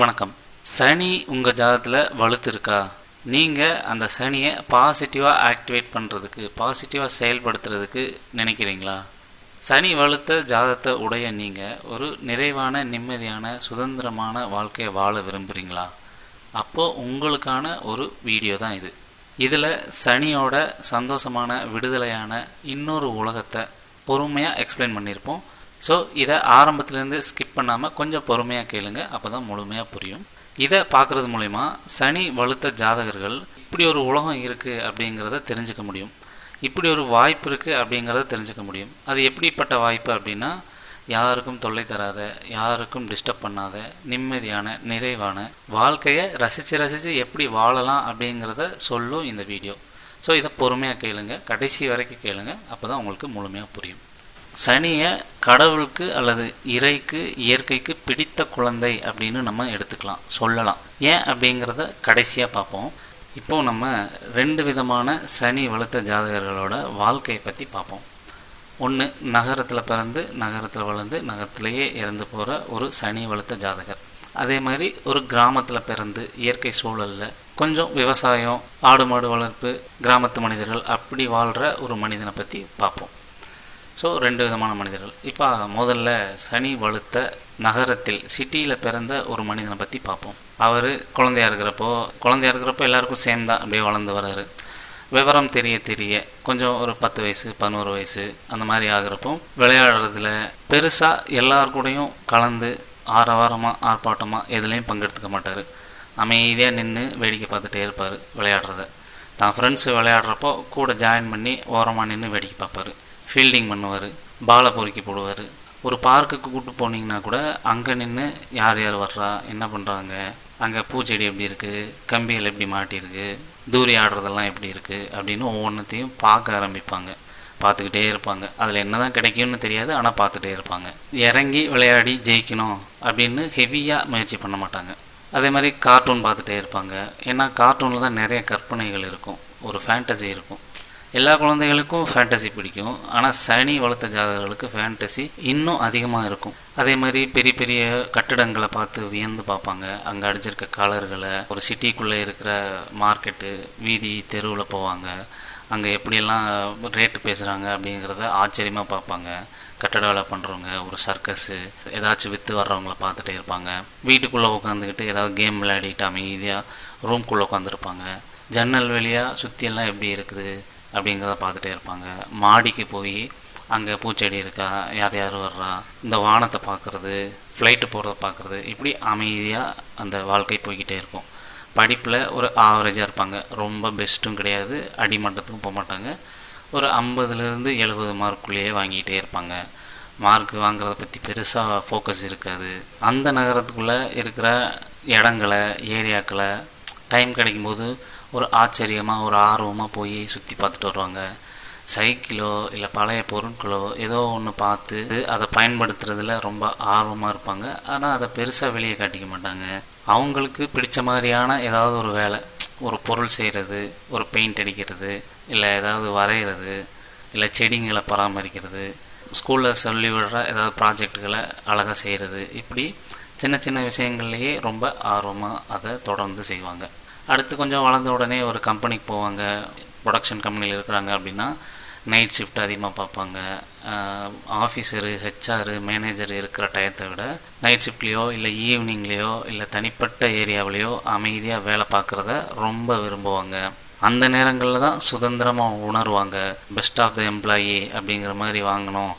வணக்கம். சனி உங்கள் ஜாதகத்தில் வலுத்து இருக்கா நீங்கள் அந்த சனியை பாசிட்டிவாக ஆக்டிவேட் பண்ணுறதுக்கு பாசிட்டிவாக செயல்படுத்துறதுக்கு நினைக்கிறீங்களா? சனி வலுத்த ஜாதகத்தை உடைய நீங்கள் ஒரு நிறைவான நிம்மதியான சுதந்திரமான வாழ்க்கையை வாழ விரும்புகிறீங்களா அப்போது உங்களுக்கான ஒரு வீடியோ தான் இது. இதில் சனியோட சந்தோஷமான விடுதலையான இன்னொரு உலகத்தை பொறுமையாக எக்ஸ்பிளைன் பண்ணியிருப்போம் ஸோ இதை ஆரம்பத்துலேருந்து ஸ்கிப் பண்ணாமல் கொஞ்சம் பொறுமையாக கேளுங்க அப்போ தான் முழுமையாக புரியும். இதை பார்க்குறது மூலிமா சனி வலுத்த ஜாதகர்கள் இப்படி ஒரு உலகம் இருக்குது அப்படிங்கிறத தெரிஞ்சுக்க முடியும். இப்படி ஒரு வாய்ப்பு இருக்குது அப்படிங்கிறத தெரிஞ்சுக்க முடியும். அது எப்படிப்பட்ட வாய்ப்பு அப்படின்னா யாருக்கும் தொல்லை தராத யாருக்கும் டிஸ்டர்ப் பண்ணாத நிம்மதியான நிறைவான வாழ்க்கையை ரசித்து ரசித்து எப்படி வாழலாம் அப்படிங்கிறத சொல்லும் இந்த வீடியோ ஸோ இதை பொறுமையாக கேளுங்க கடைசி வரைக்கும் கேளுங்க அப்போ தான் உங்களுக்கு முழுமையாக புரியும். சனியை கடவுளுக்கு அல்லது இறைக்கு இயற்கைக்கு பிடித்த குழந்தை அப்படின்னு நம்ம எடுத்துக்கலாம் சொல்லலாம். ஏன் அப்படிங்கிறத கடைசியாக பார்ப்போம். இப்போது நம்ம ரெண்டு விதமான சனி வளர்த்த ஜாதகர்களோட வாழ்க்கையை பற்றி பார்ப்போம். ஒன்று நகரத்தில் பிறந்து நகரத்தில் வளர்ந்து நகரத்திலேயே இறந்து போகிற ஒரு சனி வளர்த்த ஜாதகர். அதே மாதிரி ஒரு கிராமத்தில் பிறந்து இயற்கை சூழலில் கொஞ்சம் விவசாயம் ஆடு மாடு வளர்ப்பு கிராமத்து மனிதர்கள் அப்படி வாழ்கிற ஒரு மனிதனை பற்றி பார்ப்போம். ஸோ ரெண்டு விதமான மனிதர்கள். இப்போ முதல்ல சனி வலுத்த நகரத்தில் சிட்டியில் பிறந்த ஒரு மனிதனை பற்றி பார்ப்போம் அவர் குழந்தையா இருக்கிறப்போ குழந்தையா இருக்கிறப்போ எல்லாருக்கும் சேம் தான் அப்படியே வளர்ந்து வர்றாரு விவரம் தெரிய தெரிய கொஞ்சம் ஒரு பத்து வயசு பதினோரு வயசு அந்த மாதிரி ஆகிறப்போ விளையாடுறதுல பெருசாக எல்லாருக்கூடையும் கூடயும் கலந்து ஆரவாரமாக ஆர்ப்பாட்டமாக எதுலேயும் பங்கெடுத்துக்க மாட்டார். அமைதியாக நின்று வேடிக்கை பார்த்துட்டே இருப்பார் விளையாடுறத. தான் ஃப்ரெண்ட்ஸு விளையாடுறப்போ கூட ஜாயின் பண்ணி ஓரமாக நின்று வேடிக்கை பார்ப்பார். ஃபீல்டிங் பண்ணுவார் பாலை பொறுக்கி போடுவார். ஒரு பார்க்குக்கு கூப்பிட்டு போனீங்கன்னா கூட அங்கே நின்று யார் யார் வர்றா என்ன பண்ணுறாங்க அங்கே பூச்செடி எப்படி இருக்குது கம்பிகள் எப்படி மாட்டியிருக்கு தூரி ஆடுறதெல்லாம் எப்படி இருக்குது அப்படின்னு ஒவ்வொன்றத்தையும் பார்க்க ஆரம்பிப்பாங்க. பார்த்துக்கிட்டே இருப்பாங்க. அதில் என்ன தான் கிடைக்கும்னு தெரியாது ஆனால் பார்த்துட்டே இருப்பாங்க. இறங்கி விளையாடி ஜெயிக்கணும் அப்படின்னு ஹெவியாக முயற்சி பண்ண மாட்டாங்க. அதே மாதிரி கார்ட்டூன் பார்த்துட்டே இருப்பாங்க. ஏன்னா கார்ட்டூனில் தான் நிறைய கற்பனைகள் இருக்கும். ஒரு ஃபேண்டசி இருக்கும். எல்லா குழந்தைகளுக்கும் ஃபேண்டசி பிடிக்கும். ஆனால் சனி வளர்த்த ஜாதகர்களுக்கு ஃபேண்டசி இன்னும் அதிகமாக இருக்கும். அதே மாதிரி பெரிய பெரிய கட்டிடங்களை பார்த்து வியந்து பார்ப்பாங்க. அங்கே அடிச்சிருக்க கலர்களை ஒரு சிட்டிக்குள்ளே இருக்கிற மார்க்கெட்டு வீதி தெருவில் போவாங்க. அங்கே எப்படியெல்லாம் ரேட்டு பேசுகிறாங்க அப்படிங்கிறத ஆச்சரியமாக பார்ப்பாங்க. கட்டட வேலை பண்ணுறவங்க ஒரு சர்க்கஸு ஏதாச்சும் விற்று வர்றவங்கள பார்த்துட்டே இருப்பாங்க. வீட்டுக்குள்ளே உட்காந்துக்கிட்டு ஏதாவது கேம் விளையாடிட்டு அமைதியாக ரூம்குள்ளே உட்காந்துருப்பாங்க ஜன்னல் வழியாக சுற்றியெல்லாம் எப்படி இருக்குது? அப்படிங்கிறத பார்த்துட்டே இருப்பாங்க. மாடிக்கு போய் அங்கே பூச்செடி இருக்கா? யார் யார் வர்றா? இந்த வானத்தை பார்க்குறது ஃப்ளைட்டு போகிறத பார்க்குறது இப்படி அமைதியாக அந்த வாழ்க்கை போய்கிட்டே இருக்கும். படிப்பில் ஒரு ஆவரேஜாக இருப்பாங்க. ரொம்ப பெஸ்ட்டும் கிடையாது. அடிமட்டத்துக்கும் போக மாட்டாங்க. ஒரு ஐம்பதுலேருந்து எழுபது மார்க்குள்ளேயே வாங்கிட்டே இருப்பாங்க. மார்க் வாங்குறத பற்றி பெருசாக ஃபோக்கஸ் இருக்காது. அந்த நகரத்துக்குள்ளே இருக்கிற இடங்களை ஏரியாக்களை டைம் கிடைக்கும்போது ஒரு ஆச்சரியமாக ஒரு ஆர்வமாக போய் சுற்றி பார்த்துட்டு வருவாங்க. சைக்கிளோ இல்லை பழைய பொருட்களோ ஏதோ ஒன்று பார்த்து அதை பயன்படுத்துறதுல ரொம்ப ஆர்வமாக இருப்பாங்க. ஆனால் அதை பெருசாக வெளியே காட்டிக்க மாட்டாங்க. அவங்களுக்கு பிடிச்ச மாதிரியான ஏதாவது ஒரு வேலை. ஒரு பொருள் செய்கிறது ஒரு பெயிண்ட் அடிக்கிறது இல்லை ஏதாவது வரைகிறது இல்லை செடிங்களை பராமரிக்கிறது ஸ்கூலில் சொல்லி விடுற ஏதாவது ப்ராஜெக்டுகளை அழகாக செய்கிறது இப்படி சின்ன சின்ன விஷயங்கள்லேயே ரொம்ப ஆர்வமாக அதை தொடர்ந்து செய்வாங்க. அடுத்து கொஞ்சம் வளர்ந்த உடனே ஒரு கம்பெனிக்கு போவாங்க. ப்ரொடக்ஷன் கம்பெனியில் இருக்கிறாங்க அப்படின்னா நைட் ஷிஃப்ட் அதிகமாக பார்ப்பாங்க. ஆஃபீஸரு ஹெச்ஆர் மேனேஜர் இருக்கிற டயத்தை விட நைட் ஷிஃப்ட்லேயோ இல்லை ஈவினிங்லேயோ இல்லை தனிப்பட்ட ஏரியாவிலேயோ அமைதியாக வேலை பார்க்குறத ரொம்ப விரும்புவாங்க. அந்த நேரங்களில் தான் சுதந்திரமாக உணர்வாங்க. பெஸ்ட் ஆஃப் த எம்ப்ளாயி அப்படிங்கிற மாதிரி வாங்கணும்.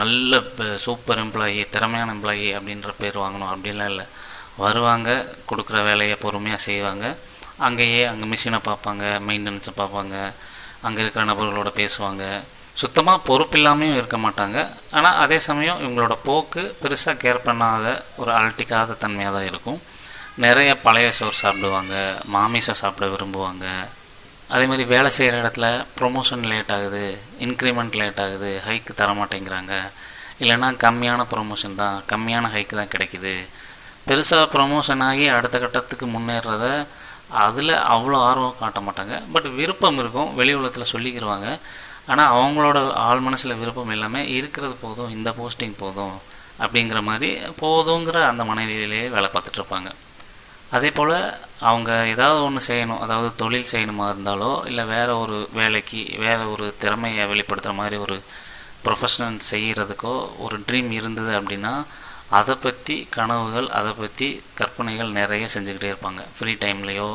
நல்ல சூப்பர் எம்ப்ளாயி திறமையான எம்ப்ளாயி அப்படின்ற பேர் வாங்கணும். அப்படின்லாம் இல்லை. வருவாங்க கொடுக்குற வேலையை பொறுமையாக செய்வாங்க. அங்கேயே அங்கே மிஷினை பார்ப்பாங்க மெயின்டெனன்ஸை பார்ப்பாங்க அங்கே இருக்கிற நபர்களோட பேசுவாங்க. சுத்தமாக பொறுப்பில்லாமையும் இருக்க மாட்டாங்க. ஆனால் அதே சமயம் இவங்களோட போக்கு பெருசாக கேர் பண்ணாத ஒரு அலட்டிக்காத தன்மையாக தான் இருக்கும். நிறைய பழைய சோறு சாப்பிடுவாங்க மாமிசம் சாப்பிட விரும்புவாங்க. அதே மாதிரி வேலை செய்கிற இடத்துல ப்ரொமோஷன் லேட் ஆகுது இன்க்ரிமெண்ட் லேட் ஆகுது ஹைக்கு தர மாட்டேங்கிறாங்க இல்லைன்னா கம்மியான ப்ரொமோஷன் தான் கம்மியான ஹைக்கு தான் கிடைக்குது. பெருசாக ப்ரொமோஷன் ஆகி அடுத்த கட்டத்துக்கு முன்னேறத அதில் அவ்வளோ ஆர்வம் காட்ட மாட்டாங்க. பட் விருப்பம் இருக்கும். வெளி உலகத்தில் சொல்லிக்கிடுவாங்க ஆனால் அவங்களோட ஆள் மனசில் விருப்பம் எல்லாமே இருக்கிறது போதும் இந்த போஸ்டிங் போதும் அப்படிங்கிற மாதிரி போதுங்கிற அந்த மனநிலையிலேயே வேலை பார்த்துட்ருப்பாங்க அதே போல் அவங்க ஏதாவது ஒன்று செய்யணும் அதாவது தொழில் செய்யணுமா இருந்தாலோ இல்லை வேறு ஒரு வேலைக்கு வேறு ஒரு திறமையை வெளிப்படுத்துகிற மாதிரி ஒரு ப்ரொஃபஷனல் செய்கிறதுக்கோ ஒரு ட்ரீம் இருந்தது அப்படின்னா அதை பற்றி கனவுகள் அதை பற்றி கற்பனைகள் நிறைய செஞ்சுக்கிட்டே இருப்பாங்க. ஃப்ரீ டைம்லேயோ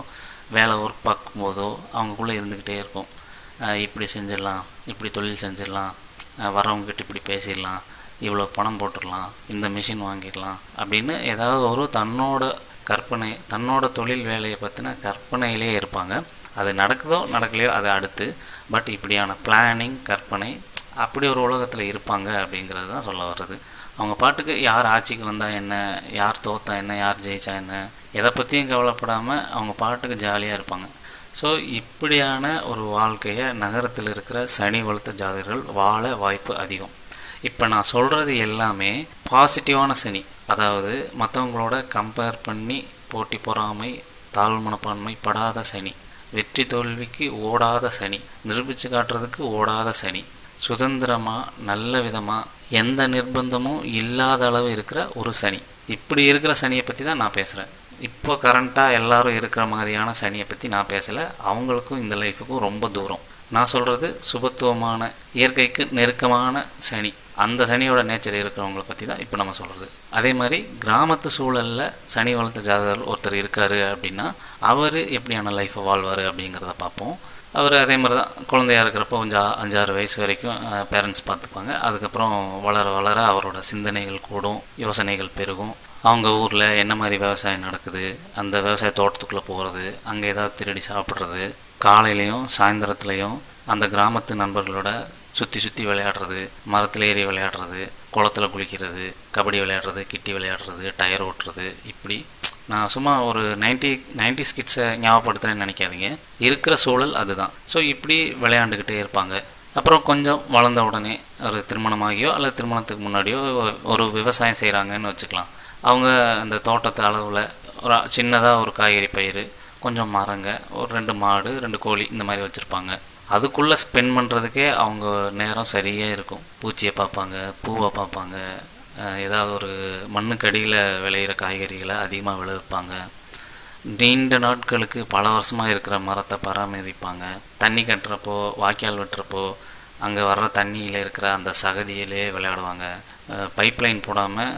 வேலை ஒர்க் பார்க்கும்போதோ அவங்கக்குள்ளே இருந்துக்கிட்டே இருக்கும். இப்படி செஞ்சிடலாம் இப்படி தொழில் செஞ்சிடலாம் வரவங்கக்கிட்ட வரவங்ககிட்ட இப்படி பேசிடலாம் இவ்வளோ பணம் போட்டுடலாம் இந்த மிஷின் வாங்கிடலாம் அப்படின்னு ஏதாவது ஒரு தன்னோட கற்பனை தன்னோட தொழில் வேலையை பற்றின கற்பனையிலே இருப்பாங்க. அது நடக்குதோ நடக்கலையோ அது அடுத்து. பட் இப்படியான பிளானிங் கற்பனை அப்படி ஒரு உலகத்தில் இருப்பாங்க அப்படிங்கிறது தான் சொல்ல வர்றது. அவங்க பாட்டுக்கு யார் ஆட்சிக்கு வந்தால் என்ன யார் தோத்தா என்ன யார் ஜெயிச்சா என்ன எதை பற்றியும் கவலைப்படாமல் அவங்க பாட்டுக்கு ஜாலியாக இருப்பாங்க. ஸோ இப்படியான ஒரு வாழ்க்கையை நகரத்தில் இருக்கிற சனி வளர்த்த ஜாதகர்கள் வாழ வாய்ப்பு அதிகம். இப்போ நான் சொல்கிறது எல்லாமே பாசிட்டிவான சனி. அதாவது மற்றவங்களோட கம்பேர் பண்ணி போட்டி பொறாமை தாழ் மனப்பான்மை படாத சனி. வெற்றி தோல்விக்கு ஓடாத சனி. நிரூபித்து காட்டுறதுக்கு ஓடாத சனி. சுதந்திரமாக நல்ல விதமாக எந்த நிர்பந்தமும் இல்லாத அளவு இருக்கிற ஒரு சனி. இப்படி இருக்கிற சனியை பற்றி தான் நான் பேசுகிறேன் இப்போ கரண்ட்டாக எல்லாரும் இருக்கிற மாதிரியான சனியை பற்றி நான் பேசலை. அவங்களுக்கும் இந்த லைஃபுக்கும் ரொம்ப தூரம். நான் சொல்கிறது சுபத்துவமான இயற்கைக்கு நெருக்கமான சனி. அந்த சனியோட நேச்சர் இருக்கிறவங்கள பற்றி தான் இப்போ நம்ம சொல்கிறது அதே மாதிரி கிராமத்து சூழலில் சனி வளர்த்த ஜாதகர் ஒருத்தர் இருக்கார் அப்படின்னா அவர் எப்படியான லைஃப்பை வாழ்வார் அப்படிங்கிறத பார்ப்போம். அவர் அதே மாதிரி தான். குழந்தையா இருக்கிறப்போ கொஞ்சம் அஞ்சாறு வயசு வரைக்கும் பேரண்ட்ஸ் பார்த்துப்பாங்க. அதுக்கப்புறம் வளர வளர அவரோட சிந்தனைகள் கூடும் யோசனைகள் பெருகும். அவங்க ஊரில் என்ன மாதிரி விவசாயம் நடக்குது அந்த விவசாய தோட்டத்துக்குள்ளே போகிறது அங்கே ஏதாவது திருடி சாப்பிட்றது காலையிலையும் சாயந்தரத்துலேயும் அந்த கிராமத்து நண்பர்களோட சுற்றி சுற்றி விளையாடுறது மரத்தில் ஏறி விளையாடுறது குளத்துல குளிக்கிறது கபடி விளையாடுறது கிட்டி விளையாடுறது டயர் ஓட்டுறது இப்படி நான் சும்மா ஒரு நைன்டி நைன்டி ஸ்கிட்ஸை ஞாபகப்படுத்துகிறேன்னு நினைக்காதீங்க. இருக்கிற சூழல் அதுதான். ஸோ இப்படி விளையாண்டுக்கிட்டே இருப்பாங்க. அப்புறம் கொஞ்சம் வளர்ந்த உடனே ஒரு திருமணமாகியோ அல்லது திருமணத்துக்கு முன்னாடியோ ஒரு விவசாயம் செய்கிறாங்கன்னு வச்சுக்கலாம். அவங்க அந்த தோட்டத்து அளவில் ஒரு சின்னதாக ஒரு காய்கறி பயிர் கொஞ்சம் மரங்க ஒரு ரெண்டு மாடு ரெண்டு கோழி இந்த மாதிரி வச்சுருப்பாங்க. அதுக்குள்ளே ஸ்பெண்ட் பண்ணுறதுக்கே அவங்க நேரம் சரியாக இருக்கும். பூச்சியை பார்ப்பாங்க பூவை பார்ப்பாங்க. ஏதாவது ஒரு மண்ணுக்கடியில் விளையிற காய்கறிகளை அதிகமாக விளைவிப்பாங்க. நீண்ட நாட்களுக்கு பல வருஷமாக இருக்கிற மரத்தை பராமரிப்பாங்க. தண்ணி கட்டுறப்போ வாய்க்கால் வெட்டுறப்போ அங்கே வர்ற தண்ணியில் இருக்கிற அந்த சகதியிலே விளையாடுவாங்க. பைப்லைன் போடாமல்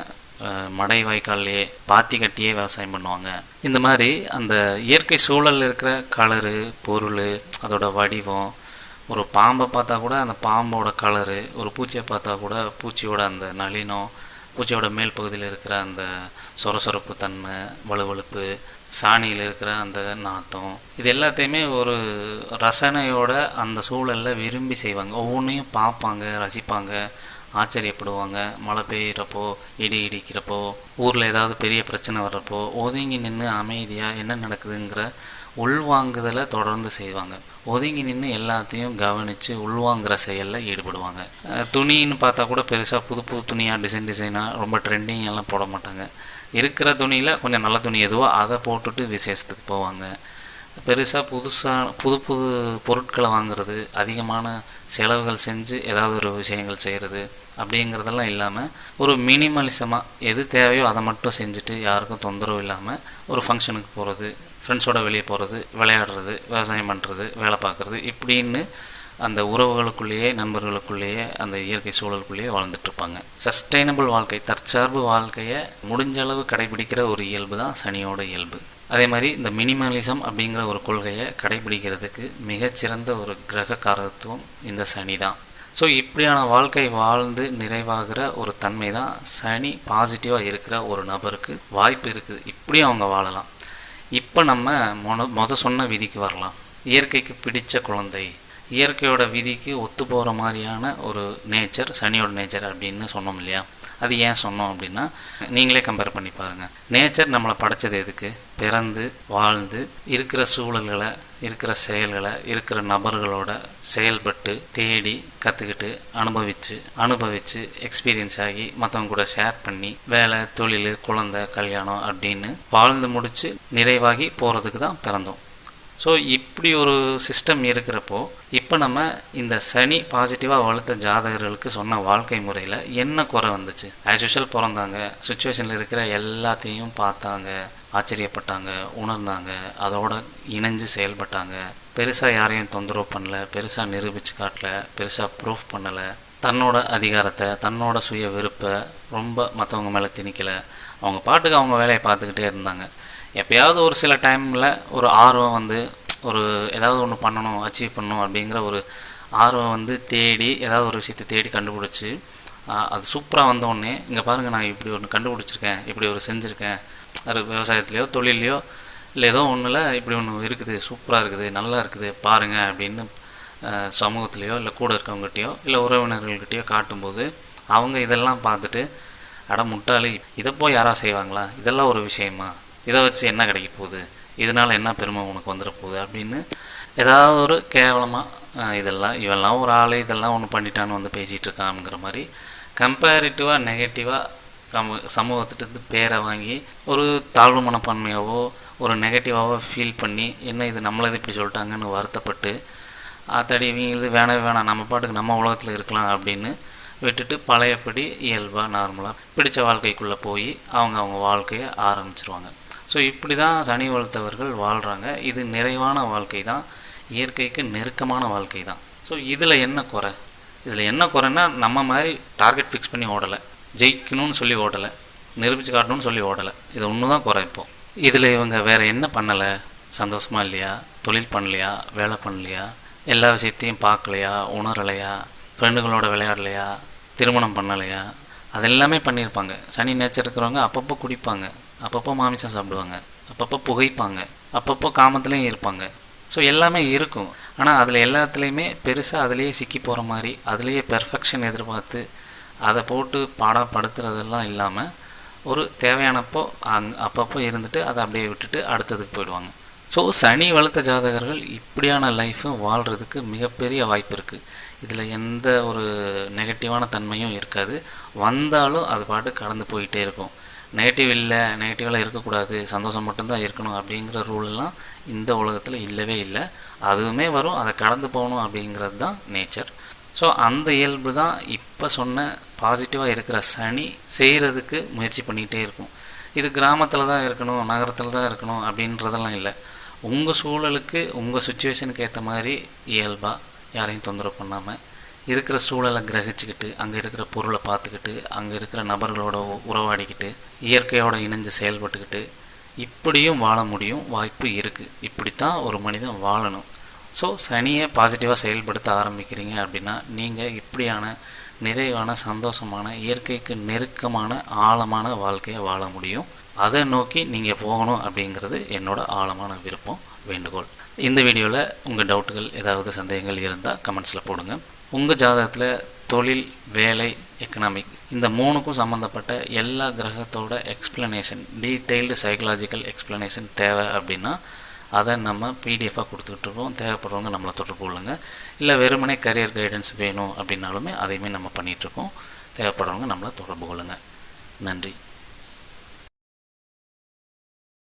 மடை வாய்க்கால்லையே பாத்தி கட்டியே விவசாயம் பண்ணுவாங்க. இந்த மாதிரி அந்த இயற்கை சூழலில் இருக்கிற கலரு பொருள் அதோட வடிவம் ஒரு பாம்பை பார்த்தா கூட அந்த பாம்போட கலரு ஒரு பூச்சியை பார்த்தா கூட பூச்சியோட அந்த நளினம் பூச்சியோட மேல் பகுதியில் இருக்கிற அந்த சொரசொரப்பு தன்மை வலுவழுப்பு சாணியில் இருக்கிற அந்த நாத்தம் இது எல்லாத்தையுமே ஒரு ரசனையோட அந்த சூழலில் விரும்பி செய்வாங்க. ஒவ்வொன்றையும் பார்ப்பாங்க ரசிப்பாங்க ஆச்சரியப்படுவாங்க. மழை பெய்கிறப்போ இடி இடிக்கிறப்போ ஊரில் ஏதாவது பெரிய பிரச்சனை வர்றப்போ ஒதுங்கி நின்று அமைதியாக என்ன நடக்குதுங்கிற உள்வாங்குதலை தொடர்ந்து செய்வாங்க. ஒதுங்கி நின்று எல்லாத்தையும் கவனித்து உள்வாங்குற செயலில் ஈடுபடுவாங்க. துணின்னு பார்த்தா கூட பெருசாக புது புது துணியாக டிசைன் டிசைனாக ரொம்ப ட்ரெண்டிங் எல்லாம் போட மாட்டாங்க. இருக்கிற துணியில் கொஞ்சம் நல்ல துணி எதுவோ அதை போட்டுட்டு விசேஷத்துக்கு போவாங்க. பெருசாக புதுசாக புது புது பொருட்களை வாங்குறது அதிகமான செலவுகள் செஞ்சு ஏதாவது ஒரு விஷயங்கள் செய்கிறது அப்படிங்கிறதெல்லாம் இல்லாமல் ஒரு மினிமலிசமாக எது தேவையோ அதை மட்டும் செஞ்சுட்டு யாருக்கும் தொந்தரவு இல்லாமல் ஒரு ஃபங்க்ஷனுக்கு போகிறது ஃப்ரெண்ட்ஸோட வெளியே போகிறது விளையாடுறது விவசாயம் பண்ணுறது வேலை பார்க்குறது இப்படின்னு அந்த உறவுகளுக்குள்ளேயே நண்பர்களுக்குள்ளேயே அந்த இயற்கை சூழலுக்குள்ளேயே வாழ்ந்துட்டுருப்பாங்க. சஸ்டைனபிள் வாழ்க்கை தற்சார்பு வாழ்க்கையை முடிஞ்ச அளவு கடைபிடிக்கிற ஒரு இயல்பு தான் சனியோட இயல்பு. அதே மாதிரி இந்த மினிமலிசம் அப்படிங்கிற ஒரு கொள்கையை கடைபிடிக்கிறதுக்கு மிகச்சிறந்த ஒரு கிரக காரத்துவம் இந்த சனி தான். ஸோ இப்படியான வாழ்க்கை வாழ்ந்து நிறைவாகிற ஒரு தன்மை தான் சனி பாசிட்டிவாக இருக்கிற ஒரு நபருக்கு வாய்ப்பு இருக்குது. இப்படியும் அவங்க வாழலாம். இப்போ நம்ம மொத மொத சொன்ன விதிக்கு வரலாம். இயற்கைக்கு பிடிச்ச குழந்தை. இயற்கையோட விதிக்கு ஒத்து போகிற மாதிரியான ஒரு நேச்சர் சனியோட நேச்சர் அப்படின்னு சொன்னோம் இல்லையா? அது ஏன் சொன்னோம் அப்படின்னா நீங்களே கம்பேர் பண்ணி பாருங்கள் நேச்சர் நம்மளை படைச்சது எதுக்கு? பிறந்து வாழ்ந்து இருக்கிற சூழல்களை இருக்கிற செயல்களை இருக்கிற நபர்களோட செயல்பட்டு தேடி கற்றுக்கிட்டு அனுபவித்து அனுபவித்து எக்ஸ்பீரியன்ஸ் ஆகி மற்றவங்க கூட ஷேர் பண்ணி வேலை தொழில் குழந்தை கல்யாணம் அப்படின்னு வாழ்ந்து முடித்து நிறைவாகி போகிறதுக்கு தான் பிறந்தோம். ஸோ இப்படி ஒரு சிஸ்டம் இருக்கிறப்போ இப்போ நம்ம இந்த சனி பாசிட்டிவாக வளர்த்த ஜாதகர்களுக்கு சொன்ன வாழ்க்கை முறையில் என்ன குறை வந்துச்சு? ஆஸ் யூஷுவல் பிறந்தாங்க சுச்சுவேஷனில் இருக்கிற எல்லாத்தையும் பார்த்தாங்க ஆச்சரியப்பட்டாங்க உணர்ந்தாங்க அதோட இணைஞ்சு செயல்பட்டாங்க. பெருசாக யாரையும் தொந்தரவு பண்ணல பெருசாக நிரூபித்து காட்டல பெருசாக ப்ரூஃப் பண்ணலை. தன்னோட அதிகாரத்தை தன்னோட சுய விருப்ப ரொம்ப மற்றவங்க மேலே திணிக்கலை. அவங்க பாட்டுக்கு அவங்க வேலையை பார்த்துக்கிட்டே இருந்தாங்க. எப்பயாவது ஒரு சில டைமில் ஒரு ஆர்வம் வந்து ஒரு ஏதாவது ஒன்று பண்ணணும் அச்சீவ் பண்ணணும் அப்படிங்கிற ஒரு ஆர்வம் வந்து தேடி ஏதாவது ஒரு விஷயத்தை தேடி கண்டுபிடிச்சி அது சூப்பராக வந்தோடனே இங்கே பாருங்கள் நான் இப்படி ஒன்று கண்டுபிடிச்சிருக்கேன் இப்படி ஒரு செஞ்சுருக்கேன். அது விவசாயத்துலேயோ தொழிலையோ இல்லை ஏதோ ஒன்றில் இப்படி ஒன்று இருக்குது சூப்பராக இருக்குது நல்லா இருக்குது பாருங்கள் அப்படின்னு சமூகத்துலேயோ இல்லை கூட இருக்கவங்ககிட்டயோ இல்லை உறவினர்கள்கிட்டயோ காட்டும்போது அவங்க இதெல்லாம் பார்த்துட்டு அட முட்டாளி இதை போய் யாராக செய்வாங்களா? இதெல்லாம் ஒரு விஷயமா? இதை வச்சு என்ன கிடைக்க போகுது? இதனால் என்ன பெருமை உனக்கு வந்துட போகுது? அப்படின்னு ஏதாவது ஒரு கேவலமாக இதெல்லாம் இவெல்லாம் ஒரு ஆள் இதெல்லாம் ஒன்று பண்ணிட்டான்னு வந்து பேசிகிட்டு இருக்காங்கிற மாதிரி கம்பேரிட்டிவாக நெகட்டிவாக கம் சமூகத்திட்டருந்து பேரை வாங்கி ஒரு தாழ்வு மனப்பான்மையாவோ ஒரு நெகட்டிவாகவோ ஃபீல் பண்ணி என்ன இது நம்மளது இப்படி சொல்லிட்டாங்கன்னு வருத்தப்பட்டு ஆத்தாடி இது வேணவே வேணாம் நம்ம பாட்டுக்கு நம்ம உலகத்தில் இருக்கலாம் அப்படின்னு விட்டுட்டு பழையபடி இயல்பாக நார்மலாக பிடித்த வாழ்க்கைக்குள்ளே போய் அவங்க அவங்க வாழ்க்கையை ஆரம்பிச்சிருவாங்க. ஸோ இப்படி தான் சனி வளர்த்தவர்கள் வாழ்கிறாங்க இது நிறைவான வாழ்க்கை தான் இயற்கைக்கு நெருக்கமான வாழ்க்கை தான் ஸோ இதில் என்ன குறை? இதில் என்ன குறைன்னா நம்ம மாதிரி டார்கெட் ஃபிக்ஸ் பண்ணி ஓடலை. ஜெயிக்கணும்னு சொல்லி ஓடலை. நிரூபித்து காட்டணும்னு சொல்லி ஓடலை. இது ஒன்று தான் குறை இப்போது இதில் இவங்க வேறு என்ன பண்ணலை? சந்தோஷமாக இல்லையா? தொழில் பண்ணலையா? வேலை பண்ணலையா? எல்லா விஷயத்தையும் பார்க்கலையா? உணரலையா? ஃப்ரெண்டுகளோட விளையாடலையா? திருமணம் பண்ணலையா? அதெல்லாமே பண்ணியிருப்பாங்க. சனி நேச்சர் இருக்கிறவங்க அப்பப்போ குடிப்பாங்க. அப்பப்போ மாமிசம் சாப்பிடுவாங்க. அப்பப்போ புகைப்பாங்க. அப்பப்போ காமத்துலேயும் இருப்பாங்க. ஸோ எல்லாமே இருக்கும். ஆனால் அதில் எல்லாத்துலேயுமே பெருசாக அதுலேயே சிக்கி போகிற மாதிரி அதுலேயே பெர்ஃபெக்ஷன் எதிர்பார்த்து அதை போட்டு பாடப்படுத்துறதெல்லாம் இல்லாமல் ஒரு தேவையானப்போ அங் அப்பப்போ இருந்துட்டு அதை அப்படியே விட்டுட்டு அடுத்ததுக்கு போயிடுவாங்க. ஸோ சனி வளர்த்த ஜாதகர்கள் இப்படியான லைஃப்பும் வாழ்கிறதுக்கு மிகப்பெரிய வாய்ப்பு இருக்குது இதில் எந்த ஒரு நெகட்டிவான தன்மையும் இருக்காது. வந்தாலும் அது பாட்டு கடந்து போயிட்டே இருக்கும். நெகட்டிவ் இல்லை நெகட்டிவெல்லாம் இருக்கக்கூடாது. சந்தோஷம் மட்டும்தான் இருக்கணும் அப்படிங்கிற ரூல்லாம் இந்த உலகத்தில் இல்லவே இல்லை. அதுவுமே வரும். அதை கடந்து போகணும் அப்படிங்கிறது தான் நேச்சர் ஸோ அந்த இயல்பு தான் இப்போ சொன்ன பாசிட்டிவாக இருக்கிற சனி செய்கிறதுக்கு முயற்சி பண்ணிக்கிட்டே இருக்கும். இது கிராமத்தில் தான் இருக்கணும் நகரத்தில் தான் இருக்கணும் அப்படின்றதெல்லாம் இல்லை. உங்கள் சூழலுக்கு உங்கள் சுச்சுவேஷனுக்கு ஏற்ற மாதிரி இயல்பாக யாரையும் தொந்தரவு பண்ணாமல் இருக்கிற சூழலை கிரகிச்சுக்கிட்டு அங்கே இருக்கிற பொருளை பார்த்துக்கிட்டு அங்கே இருக்கிற நபர்களோட உ- உறவாடிக்கிட்டு இயற்கையோட இணைஞ்சு செயல்பட்டுக்கிட்டு இப்படியும் வாழ முடியும் வாய்ப்பு இருக்குது இப்படித்தான் ஒரு மனிதன் வாழணும். ஸோ சனியை பாசிட்டிவாக செயல்படுத்த ஆரம்பிக்கிறீங்க அப்படின்னா நீங்கள் இப்படியான நிறைவான சந்தோஷமான இயற்கைக்கு நெருக்கமான ஆழமான வாழ்க்கையை வாழ முடியும். அதை நோக்கி நீங்கள் போகணும் அப்படிங்கிறது என்னோட ஆழமான விருப்பம். வேண்டுகோள். இந்த வீடியோவில் உங்கள் டவுட்டுகள் ஏதாவது சந்தேகங்கள் இருந்தால் கமெண்ட்ஸில் போடுங்க. உங்கள் ஜாதகத்தில் தொழில் வேலை எக்கனாமிக் இந்த மூணுக்கும் சம்மந்தப்பட்ட எல்லா கிரகத்தோட எக்ஸ்ப்ளனேஷன் டீட்டெயில்டு சைக்கலாஜிக்கல் எக்ஸ்ப்ளனேஷன் தேவை அப்படின்னா அதை நம்ம பிடிஎஃபாக கொடுத்துட்ருக்கோம் தேவைப்படுறவங்க நம்மளை தொடர்பு கொள்ளுங்க. இல்லை வெறுமனே கரியர் கைடன்ஸ் வேணும் அப்படின்னாலுமே அதையுமே நம்ம பண்ணிகிட்ருக்கோம் தேவைப்படுறவங்க நம்மளை தொடர்பு கொள்ளுங்கள் நன்றி.